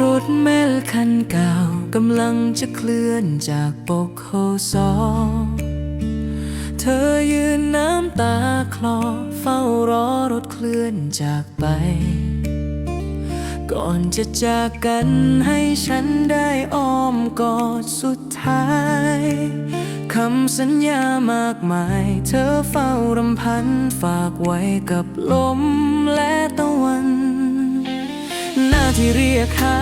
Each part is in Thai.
รถเมลคันเก่ากำลังจะเคลื่อนจากปกโฮซอเธอยืนน้ำตาคลอเฝ้ารอรถเคลื่อนจากไป ก่อนจะจากกันให้ฉันได้อ้อมกอดสุดท้ายคำสัญญามากมาย เธอเฝ้ารำพันฝากไว้กับลมและตะวัน ที่เรียกหา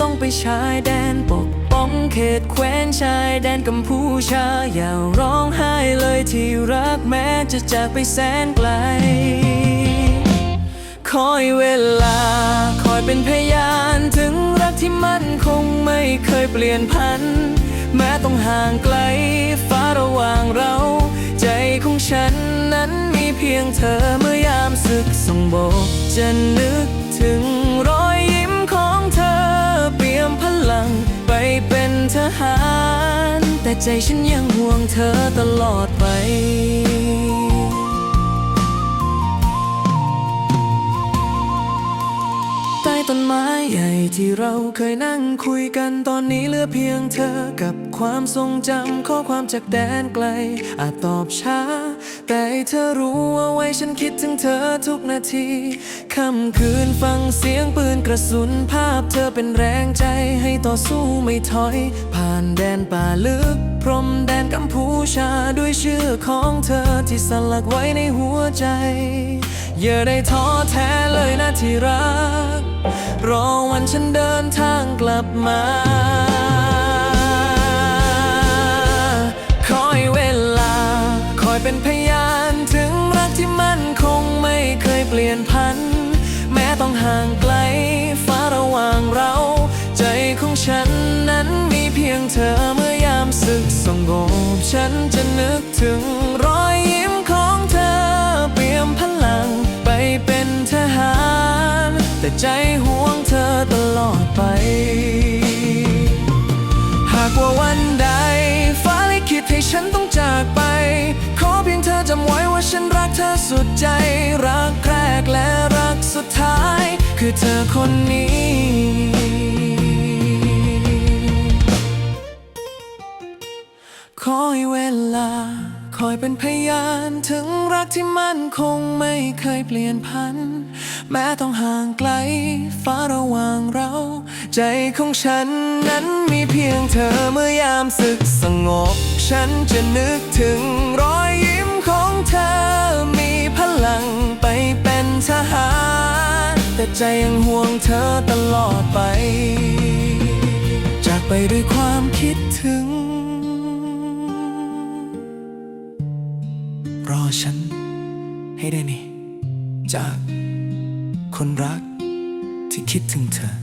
ต้องไปชายแดนปกป้องเขตแคว้นชายแดนกัมพูชา อย่าร้องไห้เลยที่รักแม้จะจากไปแสนไกล คอยเวลาคอยเป็นพยานถึงรักที่มั่นคงไม่เคยเปลี่ยนพัน แม้ต้องห่างไกลฟ้าระหว่างเรา ใจของฉันนั้นมีเพียงเธอเมื่อยามศึกส่งโบกจะนึก หาร แต่ใจฉันยังห่วงเธอตลอดไปใต้ต้นไม้ใหญ่ที่เราเคยนั่งคุยกันตอนนี้เหลือเพียงเธอกับความทรงจำข้อความจากแดนไกล อาจตอบช้า แต่ให้เธอรู้ว่าไว้ฉันคิดถึงเธอทุกนาทีค่ำคืนฟังเสียงปืนกระสุนภาพเธอเป็นแรงใจให้ต่อสู้ไม่ถอย ผ่านแดนป่าลึก พรมแดนกัมพูชาด้วยชื่อของเธอที่สลักไว้ในหัวใจ อย่าได้ท้อแท้เลยนะที่รัก รอวันฉันเดินทางกลับมา ฉันจะนึกถึงรอยยิ้มของเธอ เปี่ยมพลังไปเป็นทหาร แต่ใจห่วงเธอตลอดไป หากว่าวันใด ฟ้าลิขิตให้ฉันต้องจากไป ขอเพียงเธอจำไว้ว่าฉันรักเธอสุดใจ รักแรกและรักสุดท้าย คือเธอคนนี้ อยเวลา คอยเป็นพยานถึงรักที่มั่นคงไม่เคยเปลี่ยนพัน แม้ต้องห่างไกลฟ้าระหว่างเรา ใจของฉันนั้นมีเพียงเธอเมื่อยามศึกสงบ ฉันจะนึกถึงรอยยิ้มของเธอ มีพลังไปเป็นทหาร แต่ใจยังห่วงเธอตลอดไป จากไปด้วยความคิดถึง รอฉัน ให้ได้นี่ จากคนรักที่คิดถึงเธอ